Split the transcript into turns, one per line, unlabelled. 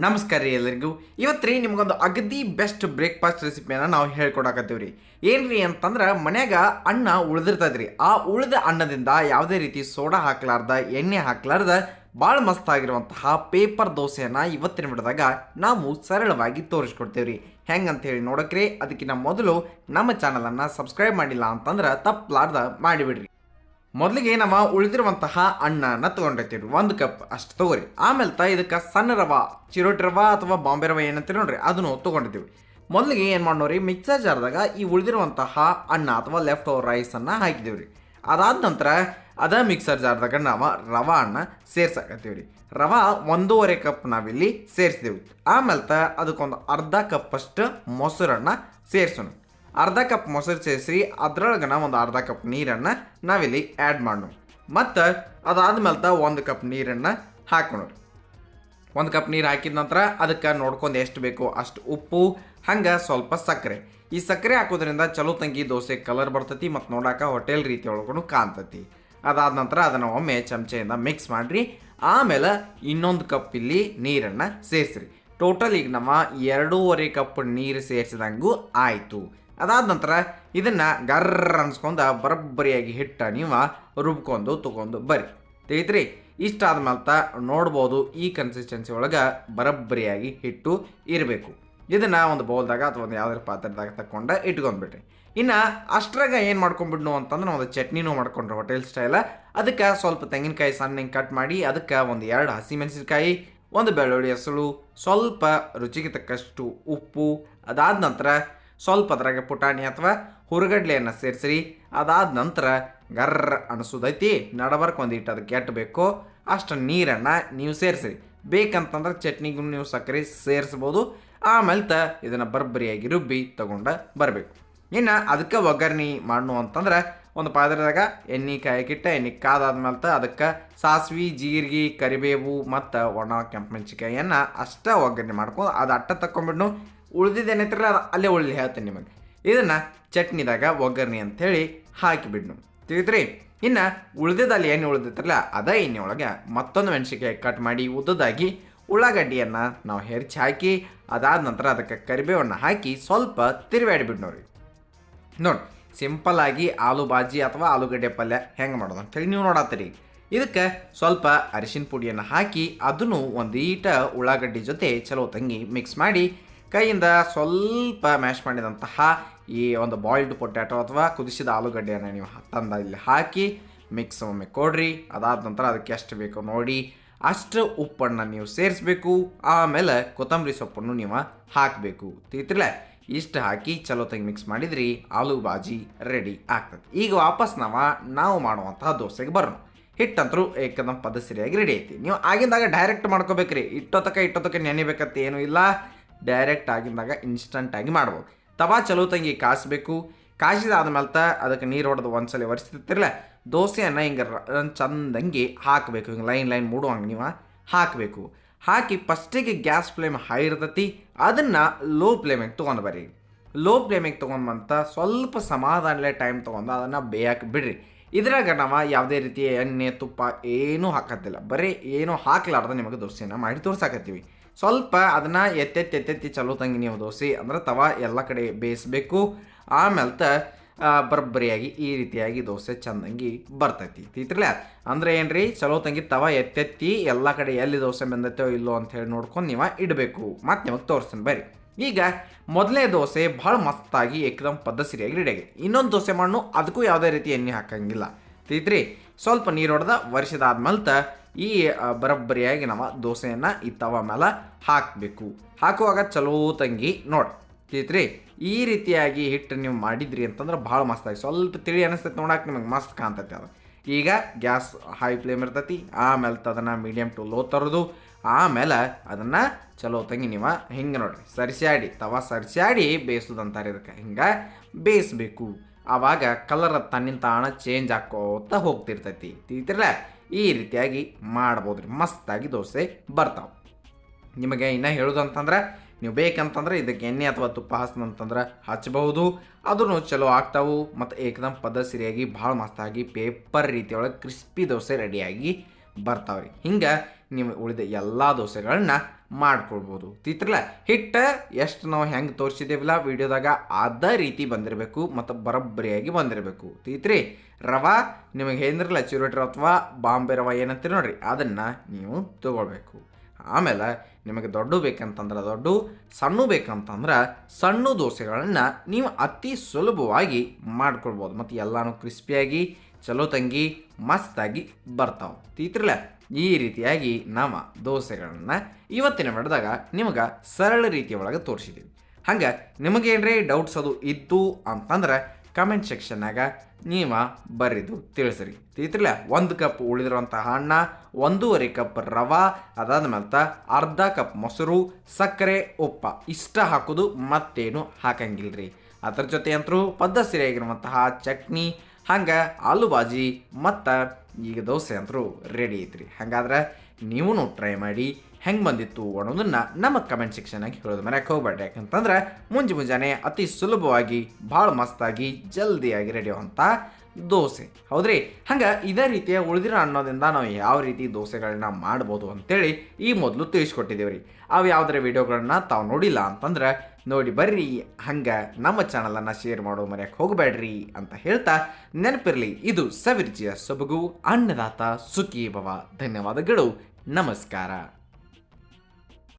ನಮಸ್ಕಾರ ರೀ ಎಲ್ಲರಿಗೂ. ಇವತ್ತು ರೀ ನಿಮಗೊಂದು ಅಗದಿ ಬೆಸ್ಟ್ ಬ್ರೇಕ್ಫಾಸ್ಟ್ ರೆಸಿಪಿಯನ್ನು ನಾವು ಹೇಳ್ಕೊಡಕತ್ತೀವಿ ರೀ. ಏನು ರೀ ಅಂತಂದ್ರೆ ಮನ್ಯಾಗ ಅನ್ನ ಉಳಿದಿರ್ತದ್ರಿ ಆ ಉಳಿದ ಅನ್ನದಿಂದ ಯಾವುದೇ ರೀತಿ ಸೋಡಾ ಹಾಕ್ಲಾರ್ದ, ಎಣ್ಣೆ ಹಾಕ್ಲಾರ್ದ ಭಾಳ ಮಸ್ತ್ ಆಗಿರುವಂತಹ ಪೇಪರ್ ದೋಸೆಯನ್ನು ಇವತ್ತಿನ ಬಿಡಿದಾಗ ನಾವು ಸರಳವಾಗಿ ತೋರಿಸ್ಕೊಡ್ತೇವೆ ರೀ. ಹೆಂಗಂತ ಹೇಳಿ ನೋಡಕ್ರಿ. ಅದಕ್ಕಿಂತ ಮೊದಲು ನಮ್ಮ ಚಾನಲನ್ನು ಸಬ್ಸ್ಕ್ರೈಬ್ ಮಾಡಿಲ್ಲ ಅಂತಂದ್ರೆ ತಪ್ಪಲಾರ್ದ ಮಾಡಿಬಿಡ್ರಿ. ಮೊದಲಿಗೆ ನಮ್ಮ ಉಳಿದಿರುವಂತಹ ಅಣ್ಣನ ತೊಗೊಂಡಿರ್ತೀವಿ. ಒಂದು ಕಪ್ ಅಷ್ಟು, ತಗೋರಿ. ಆಮೇಲೆ ತ ಇದಕ್ಕೆ ಸಣ್ಣ ರವ, ಚಿರೋಟಿ ರವ ಅಥವಾ ಬಾಂಬೆ ರವ ಏನಂತೀರಿ ನೋಡ್ರಿ, ಅದನ್ನು ತೊಗೊಂಡಿದ್ದೀವಿ. ಮೊದಲಿಗೆ ಏನು ಮಾಡೋರಿ ಮಿಕ್ಸರ್ ಜಾರ್ದಾಗ ಈ ಉಳಿದಿರುವಂತಹ ಅನ್ನ ಅಥವಾ ಲೆಫ್ಟ್ ಓವರ್ ರೈಸನ್ನು ಹಾಕಿದ್ದೀವಿ ರೀ ಅದಾದ ನಂತರ ಅದ ಮಿಕ್ಸರ್ ಜಾರ್ದಾಗ ನಾವು ರವ ಅನ್ನ ಸೇರ್ಸಕತ್ತೀವಿ ರೀ ರವ ಒಂದೂವರೆ ಕಪ್ ನಾವಿಲ್ಲಿ ಸೇರಿಸಿದೆವು ಆಮೇಲೆ ತ ಅದಕ್ಕೊಂದು ಅರ್ಧ ಕಪ್ಪಷ್ಟು ಮೊಸರನ್ನು ಸೇರಿಸೋಣ. ಅರ್ಧ ಕಪ್ ಮೊಸರು ಸೇರಿಸಿ, ಅದ್ರೊಳಗನ ಒಂದು ಅರ್ಧ ಕಪ್ ನೀರನ್ನು ನಾವಿಲ್ಲಿ ಆ್ಯಡ್ ಮಾಡೋಣ ಮತ್ತು ಅದಾದ್ಮೇಲೆ ತ ಒಂದು ಕಪ್ ನೀರನ್ನು ಹಾಕೋಣ ಒಂದು ಕಪ್ ನೀರು ಹಾಕಿದ ನಂತರ ಅದಕ್ಕೆ ನೋಡ್ಕೊಂಡು ಎಷ್ಟು ಬೇಕೋ, ಅಷ್ಟು ಉಪ್ಪು, ಹಂಗೆ ಸ್ವಲ್ಪ ಸಕ್ಕರೆ. ಈ ಸಕ್ಕರೆ ಹಾಕೋದ್ರಿಂದ ಚಲೋ ತಂಗಿ ದೋಸೆ ಕಲರ್ ಬರ್ತೈತಿ ಮತ್ತು ನೋಡಾಕ ಹೋಟೆಲ್ ರೀತಿ ಒಳಗೂ ಕಾಣ್ತೈತಿ. ಅದಾದ ನಂತರ ಅದನ್ನು ಒಮ್ಮೆ ಚಮಚೆಯಿಂದ ಮಿಕ್ಸ್ ಮಾಡಿರಿ. ಆಮೇಲೆ ಇನ್ನೊಂದು ಕಪ್ ಇಲ್ಲಿ ನೀರನ್ನು ಸೇರಿಸ್ರಿ. ಟೋಟಲ್ ಈಗ ನಮ್ಮ ಎರಡೂವರೆ ಕಪ್ ನೀರು ಸೇರಿಸಿದಂಗೂ ಆಯಿತು. ಅದಾದ ನಂತರ ಇದನ್ನು ಗರ್ರ ಅನ್ಸ್ಕೊಂಡು ಬರಬ್ಬರಿಯಾಗಿ ಹಿಟ್ಟ ನೀವು ರುಬ್ಕೊಂಡು ತೊಗೊಂಡು ಬರ್ರಿ. ತಿಳಿತ್ರಿ ಇಷ್ಟ ಆದ್ಮೇಲೆ ತ ನೋಡ್ಬೋದು ಈ ಕನ್ಸಿಸ್ಟೆನ್ಸಿ ಒಳಗೆ ಬರಬ್ಬರಿಯಾಗಿ ಹಿಟ್ಟು ಇರಬೇಕು. ಇದನ್ನು ಒಂದು ಬೌಲ್ದಾಗ ಅಥವಾ ಒಂದು ಯಾವ್ದಾರು ಪಾತ್ರದಾಗ ತಗೊಂಡು ಇಟ್ಕೊಂಡ್ಬಿಟ್ರಿ ಇನ್ನು ಅಷ್ಟ್ರಾಗ ಏನು ಮಾಡ್ಕೊಂಡ್ಬಿಡ್ನು ಅಂತಂದ್ರೆ ಒಂದು ಚಟ್ನಿನೂ ಮಾಡ್ಕೊಂಡ್ರೆ ಹೋಟೆಲ್ ಸ್ಟೈಲ. ಅದಕ್ಕೆ ಸ್ವಲ್ಪ ತೆಂಗಿನಕಾಯಿ ಸಣ್ಣ ಕಟ್ ಮಾಡಿ ಅದಕ್ಕೆ ಒಂದು ಎರಡು ಹಸಿಮೆಣಸಿನ್ಕಾಯಿ, ಒಂದು ಬೆಳ್ಳುಳ್ಳಿ ಹಸಳು, ಸ್ವಲ್ಪ ರುಚಿಗೆ ತಕ್ಕಷ್ಟು ಉಪ್ಪು, ಅದಾದ ನಂತರ ಸ್ವಲ್ಪ ಅದ್ರಾಗ ಪುಟಾಣಿ ಅಥವಾ ಹುರುಗಡ್ಲೆಯನ್ನು ಸೇರಿಸಿರಿ. ಅದಾದ ನಂತರ ಗರ್ರ ಅನಿಸೋದೈತಿ ನಡಬರ್ಕ್ ಒಂದು ಇಟ್ಟು ಅದಕ್ಕೆ ಎಟ್ಟು ಬೇಕೋ. ಅಷ್ಟು ನೀರನ್ನು ನೀವು ಸೇರಿಸಿರಿ. ಬೇಕಂತಂದ್ರೆ ಚಟ್ನಿಗೂ ನೀವು ಸಕ್ಕರೆ ಸೇರಿಸ್ಬೋದು. ಆಮೇಲೆ ತ ಇದನ್ನು ಬರ್ಬರಿಯಾಗಿ ರುಬ್ಬಿ ತಗೊಂಡು ಬರಬೇಕು. ಇನ್ನು ಅದಕ್ಕೆ ಒಗ್ಗರಣೆ ಮಾಡು ಅಂತಂದ್ರೆ ಒಂದು ಪಾತ್ರದಾಗ ಎಣ್ಣೆ ಕಾಯಕ್ಕಿಟ್ಟ, ಎಣ್ಣೆ ಕಾದಾದ್ಮೇಲೆ ಅದಕ್ಕೆ ಸಾಸ್ವಿ, ಜೀರಿಗೆ, ಕರಿಬೇವು ಮತ್ತು ಒಣ ಕೆಂಪು ಮೆಣಸಿಕಾಯಿಯನ್ನು ಅಷ್ಟೇ ಒಗ್ಗರಣೆ ಮಾಡ್ಕೊಂಡು ಅದು ಅಟ್ಟ ತಕೊಂಡ್ಬಿಡ್ನು ಉಳಿದಿದ್ದೇನೈತ್ರಲ್ಲ ಅದು ಅಲ್ಲೇ ಉಳಿದು ಹೇಳ್ತೇನೆ ನಿಮಗೆ. ಇದನ್ನು ಚಟ್ನಿದಾಗ ಒಗ್ಗರಣೆ ಅಂಥೇಳಿ ಹಾಕಿಬಿಡ್ನು. ತಿಳಿದ್ರಿ? ಇನ್ನು ಉಳಿದಿದ್ದಲ್ಲಿ ಏನು ಉಳಿದಿತ್ತಲ್ಲ, ಅದೇ ಒಳಗೆ ಮತ್ತೊಂದು ಮೆಣಸಿಕಾಯಿ ಕಟ್ ಮಾಡಿ ಉದ್ದದಾಗಿ ಉಳ್ಳಾಗಡ್ಡಿಯನ್ನು ನಾವು ಹೆರ್ಚಿ ಹಾಕಿ, ಅದಾದ ನಂತರ ಅದಕ್ಕೆ ಕರಿಬೇವನ್ನು ಹಾಕಿ ಸ್ವಲ್ಪ ತಿರುವಾಡಿಬಿಡ್ನವ್ರಿ ನೋಡಿ, ಸಿಂಪಲ್ ಆಗಿ ಆಲೂ ಬಾಜಿ ಅಥವಾ ಆಲೂಗಡ್ಡೆ ಪಲ್ಯ ಹೆಂಗೆ ಮಾಡೋದು ಅಂತೇಳಿ ನೀವು ನೋಡತ್ತೀರಿ. ಇದಕ್ಕೆ ಸ್ವಲ್ಪ ಅರಿಶಿನ ಪುಡಿಯನ್ನು ಹಾಕಿ, ಅದನ್ನು ಒಂದು ಈಟ ಉಳ್ಳಾಗಡ್ಡಿ ಜೊತೆ ಚಲೋ ತಂಗಿ ಮಿಕ್ಸ್ ಮಾಡಿ ಕೈಯಿಂದ ಸ್ವಲ್ಪ ಮ್ಯಾಶ್ ಮಾಡಿದಂತಹ ಈ ಒಂದು ಬಾಯ್ಲ್ಡ್ ಪೊಟ್ಯಾಟೊ ಅಥವಾ ಕುದಿಸಿದ ಆಲೂಗಡ್ಡೆಯನ್ನು ನೀವು ತಂದ ಇಲ್ಲಿ ಹಾಕಿ ಮಿಕ್ಸ್ ಒಮ್ಮೆ ಕೊಡ್ರಿ. ಅದಾದ ನಂತರ ಅದಕ್ಕೆ ಎಷ್ಟು ಬೇಕೋ ನೋಡಿ, ಅಷ್ಟು ಉಪ್ಪನ್ನು ನೀವು ಸೇರಿಸ್ಬೇಕು. ಆಮೇಲೆ ಕೊತ್ತಂಬರಿ ಸೊಪ್ಪನ್ನು ನೀವು ಹಾಕಬೇಕು. ತಿಳಿತಿರ್ಲ? ಇಷ್ಟು ಹಾಕಿ ಚಲೋ ತಂಗಿ ಮಿಕ್ಸ್ ಮಾಡಿದ್ರಿ, ಆಲೂ ಬಾಜಿ ರೆಡಿ ಆಗ್ತದೆ. ಈಗ ವಾಪಸ್ ನಾವು ನಾವು ಮಾಡುವಂತಹ ದೋಸೆಗೆ ಬರೋಣ. ಹಿಟ್ಟಂತರೂ ಏಕದಮ್ ಪದ್ಧತಿಯಾಗಿ ರೆಡಿ ಐತಿ. ನೀವು ಆಗಿಂದಾಗ ಡೈರೆಕ್ಟ್ ಮಾಡ್ಕೋಬೇಕ್ರಿ. ಇಟ್ಟೋತಕ ಇಟ್ಟೋತಕ ನೆನೆಬೇಕಂತ ಏನೂ ಇಲ್ಲ. ಡೈರೆಕ್ಟ್ ಆಗಿದ್ದಾಗ ಇನ್ಸ್ಟಂಟ್ ಆಗಿ ಮಾಡ್ಬೋದು. ತವಾ ಚಲೋ ತಂಗಿ, ಕಾಸಬೇಕು. ಕಾಸಿದಾದ್ಮೇಲೆ ತ ಅದಕ್ಕೆ ನೀರು ಹೊಡೆದು ಒಂದ್ಸಲ ಒರೆಸ್ತಿರ್ತಿರಲ್ಲ ದೋಸೆಯನ್ನು ಹಿಂಗೆ ಚಂದಂಗಿ ಹಾಕಬೇಕು. ಹಿಂಗೆ ಲೈನ್ ಲೈನ್ ಮೂಡುವಂಗೆ ನೀವು ಹಾಕಬೇಕು. ಹಾಕಿ ಫಸ್ಟಿಗೆ ಗ್ಯಾಸ್ ಫ್ಲೇಮ್ ಹೈ ಇರ್ತತಿ, ಅದನ್ನು ಲೋ ಫ್ಲೇಮಿಗೆ ತೊಗೊಂಡು ಬರ್ರಿ. ಲೋ ಫ್ಲೇಮಿಗೆ ತೊಗೊಂಡು ಬಂತ ಸ್ವಲ್ಪ ಸಮಾಧಾನಲೆ ಟೈಮ್ ತೊಗೊಂಡು ಅದನ್ನು ಬೇಯಕ್ಕೆ ಬಿಡ್ರಿ. ಇದ್ರಾಗ ನಾವು ಯಾವುದೇ ರೀತಿಯ ಎಣ್ಣೆ, ತುಪ್ಪ ಏನೂ ಹಾಕತ್ತಿಲ್ಲ. ಬರೀ ಏನೂ ಹಾಕ್ಲಾರ್ದ ನಿಮಗೆ ದೋಸೆನ ಮಾಡಿ ತೋರ್ಸಾಕತ್ತೀವಿ. ಸ್ವಲ್ಪ ಅದನ್ನು ಎತ್ತೆತ್ತಿ ಎತ್ತೆತ್ತಿ ಚಲೋ ತಂಗಿ ನೀವು ದೋಸೆ ಅಂದ್ರೆ ತವ ಎಲ್ಲ ಕಡೆ ಬೇಯಿಸ್ಬೇಕು. ಆಮೇಲೆ ತ ಬರೋಬ್ಬರಿಯಾಗಿ ಈ ರೀತಿಯಾಗಿ ದೋಸೆ ಚಂದಂಗಿ ಬರ್ತೈತಿ. ತಿತ್ರಲ್ಲ ಅಂದ್ರೆ ಏನ್ರಿ? ಚಲೋ ತಂಗಿ ತವ ಎತ್ತೆತ್ತಿ ಎಲ್ಲ ಕಡೆ ಎಲ್ಲಿ ದೋಸೆ ಬಂದೈತೋ ಇಲ್ಲೋ ಅಂತ ಹೇಳಿ ನೋಡ್ಕೊಂಡು ನೀವು ಇಡಬೇಕು. ಮತ್ತೆ ನಿಮಗೆ ತೋರಿಸ್ತೀನಿ ಬರ್ರಿ. ಈಗ ಮೊದಲನೇ ದೋಸೆ ಭಾಳ ಮಸ್ತಾಗಿ ಏಕದಮ್ ಪದ್ಧತಿಯಾಗಿ ರೆಡಿ ಆಗಿದೆ ಇನ್ನೊಂದು ದೋಸೆ ಮಣ್ಣು ಅದಕ್ಕೂ ಯಾವುದೇ ರೀತಿ ಎಣ್ಣೆ ಹಾಕಂಗಿಲ್ಲ. ತೀತ್ರಿ ಸ್ವಲ್ಪ ನೀರು ಹೊಡೆದ ವರ್ಷದಾದ್ಮೇಲೆ ಈ ಬರಬ್ಬರಿಯಾಗಿ ನಾವು ದೋಸೆಯನ್ನು ಈ ತವ ಮೇಲೆ ಹಾಕಬೇಕು. ಹಾಕುವಾಗ ಚಲೋ ತಂಗಿ, ನೋಡಿ, ತಿಳಿತ್ರಿ? ಈ ರೀತಿಯಾಗಿ ಹಿಟ್ಟು ನೀವು ಮಾಡಿದ್ರಿ ಅಂತಂದ್ರೆ ಭಾಳ ಮಸ್ತಾಗಿ ಸ್ವಲ್ಪ ತಿಳಿ ಅನಿಸ್ತೈತೆ ನೋಡಕ್ಕೆ ನಿಮಗೆ ಮಸ್ತ್ ಕಾಣ್ತೈತೆ ಅದು. ಈಗ ಗ್ಯಾಸ್ ಹೈ ಫ್ಲೇಮ್ ಇರ್ತೈತಿ, ಆಮೇಲೆ ಅದನ್ನು ಮೀಡಿಯಮ್ ಟು ಲೋ ತರೋದು, ಆಮೇಲೆ ಅದನ್ನು ಚಲೋ ತಂಗಿ ನೀವು ಹಿಂಗೆ ನೋಡ್ರಿ. ಸರಿಸಾಡಿ ತವ ಸರಿಸಾಡಿ ಬೇಯಿಸೋದಂತಾರೆ ಇದಕ್ಕೆ. ಹಿಂಗೆ ಬೇಯಿಸ್ಬೇಕು. ಆವಾಗ ಕಲರ್ ತನ್ನಿಂದ ತಾಣ ಚೇಂಜ್ ಹಾಕೋತ ಹೋಗ್ತಿರ್ತೈತಿ. ತಿಳಿತಿರಲ್ಲ ಈ ರೀತಿಯಾಗಿ ಮಾಡ್ಬೋದ್ರಿ. ಮಸ್ತಾಗಿ ದೋಸೆ ಬರ್ತಾವೆ. ನಿಮಗೆ ಇನ್ನು ಹೇಳೋದು ಅಂತಂದ್ರೆ ನೀವು ಬೇಕಂತಂದ್ರೆ ಇದಕ್ಕೆ ಎಣ್ಣೆ ಅಥವಾ ತುಪ್ಪ ಹಾಸ್ತಂತಂದ್ರೆ ಹಚ್ಚಬಹುದು ಅದನ್ನು ಚಲೋ ಆಗ್ತಾವು. ಮತ್ತು ಏಕದಮ್ ಪದ ಸರಿಯಾಗಿ ಭಾಳ ಮಸ್ತಾಗಿ ಪೇಪರ್ ರೀತಿಯೊಳಗೆ ಕ್ರಿಸ್ಪಿ ದೋಸೆ ರೆಡಿಯಾಗಿ ಬರ್ತಾವ್ರಿ. ಹಿಂಗೆ ನೀವು ಉಳಿದ ಎಲ್ಲ ದೋಸೆಗಳನ್ನ ಮಾಡ್ಕೊಳ್ಬೋದು. ತಿತ್ರಲ್ಲ ಹಿಟ್ಟು ಎಷ್ಟು ನಾವು ಹೆಂಗೆ ತೋರಿಸಿದ್ದೇವಲ್ಲ ವಿಡಿಯೋದಾಗ ಅದೇ ರೀತಿ ಬಂದಿರಬೇಕು ಮತ್ತು ಬರೋಬ್ಬರಿಯಾಗಿ ಬಂದಿರಬೇಕು. ತೀತ್ರಿ, ರವ, ನಿಮಗೆ ಹೇಳಿದ್ರಲ್ಲ ಚಿರೋಟಿ ರವ ಅಥವಾ ಬಾಂಬೆ ರವ ಏನಂತೀರಿ ನೋಡ್ರಿ, ಅದನ್ನು ನೀವು ತಗೊಳ್ಬೇಕು. ಆಮೇಲೆ ನಿಮಗೆ ದೊಡ್ಡ ಬೇಕಂತಂದ್ರೆ ದೊಡ್ಡ, ಸಣ್ಣ ಬೇಕಂತಂದ್ರೆ ಸಣ್ಣ ದೋಸೆಗಳನ್ನು ನೀವು ಅತಿ ಸುಲಭವಾಗಿ ಮಾಡ್ಕೊಳ್ಬೋದು. ಮತ್ತು ಎಲ್ಲನೂ ಕ್ರಿಸ್ಪಿಯಾಗಿ ಚಲೋ ತಂಗಿ, ಮಸ್ತಾಗಿ ಬರ್ತಾವೆ. ತೀತ್ರಲ್ಲ ಈ ರೀತಿಯಾಗಿ ನಮ್ಮ ದೋಸೆಗಳನ್ನು ಇವತ್ತಿನ ಮಾಡಿದಾಗ ನಿಮಗೆ ಸರಳ ರೀತಿಯ ಒಳಗೆ ತೋರಿಸಿದ್ದೀವಿ ಹಂಗೆ ನಿಮಗೇನ್ರಿ ಡೌಟ್ಸ್ ಅದು ಇತ್ತು ಅಂತಂದ್ರೆ ಕಮೆಂಟ್ ಸೆಕ್ಷನ್ನಾಗ ನೀವು ಬರೆದು ತಿಳಿಸ್ರಿ. ತಿಳಿತಿರ್ಲ, ಒಂದು ಕಪ್ ಉಳಿದಿರುವಂಥ ಹಣ್ಣ, ಒಂದೂವರೆ ಕಪ್ ರವಾ, ಅದಾದ ಮೇಲೆ ಅರ್ಧ ಕಪ್ ಮೊಸರು, ಸಕ್ಕರೆ, ಉಪ್ಪ, ಇಷ್ಟ ಹಾಕೋದು ಮತ್ತೇನು ಹಾಕಂಗಿಲ್ರಿ. ಅದ್ರ ಜೊತೆ ಅಂತರೂ ಪದ್ಧತಿಯಾಗಿರುವಂತಹ ಚಟ್ನಿ ಹಂಗೆ ಆಲೂ ಬಾಜಿ ಮತ್ತು ಈಗ ದೋಸೆ ಅಂತರೂ ರೆಡಿ ಐತ್ರಿ. ಹಾಗಾದ್ರೆ ನೀವೂ ಟ್ರೈ ಮಾಡಿ ಹೆಂಗೆ ಬಂದಿತ್ತು ಅನ್ನೋದನ್ನು ನಮ್ಮ ಕಮೆಂಟ್ ಸೆಕ್ಷನಾಗಿ ಹೇಳೋದು ಮನೆಗೆ ಹೋಗ್ಬೇಡ್ರಿ. ಯಾಕಂತಂದ್ರೆ ಮುಂಜಿ ಮುಂಜಾನೆ ಅತಿ ಸುಲಭವಾಗಿ ಭಾಳ ಮಸ್ತಾಗಿ ಜಲ್ದಿಯಾಗಿ ರೆಡಿ ಆಗುವಂಥ ದೋಸೆ. ಹೌದ್ರಿ? ಹಂಗೆ ಇದೇ ರೀತಿಯ ಉಳಿದಿರೋ ಅನ್ನೋದಿಂದ ನಾವು ಯಾವ ರೀತಿ ದೋಸೆಗಳನ್ನ ಮಾಡ್ಬೋದು ಅಂತೇಳಿ ಈ ಮೊದಲು ತಿಳಿಸ್ಕೊಟ್ಟಿದ್ದೇವೆ ರೀ ಅವು ಯಾವುದರ ವಿಡಿಯೋಗಳನ್ನ ತಾವು ನೋಡಿಲ್ಲ ಅಂತಂದ್ರೆ ನೋಡಿ ಬರ್ರಿ, ಹಂಗೆ ನಮ್ಮ ಚಾನಲನ್ನು ಶೇರ್ ಮಾಡೋ ಮರೆಯಕ್ಕೆ ಹೋಗಬೇಡ್ರಿ ಅಂತ ಹೇಳ್ತಾ ನೆನಪಿರಲಿ, ಇದು ಸವಿರ್ಜಿಯ ಸೊಬಗು, ಅನ್ನದಾತ ಸುಖಿ ಭವ ಧನ್ಯವಾದಗಳು. ನಮಸ್ಕಾರ.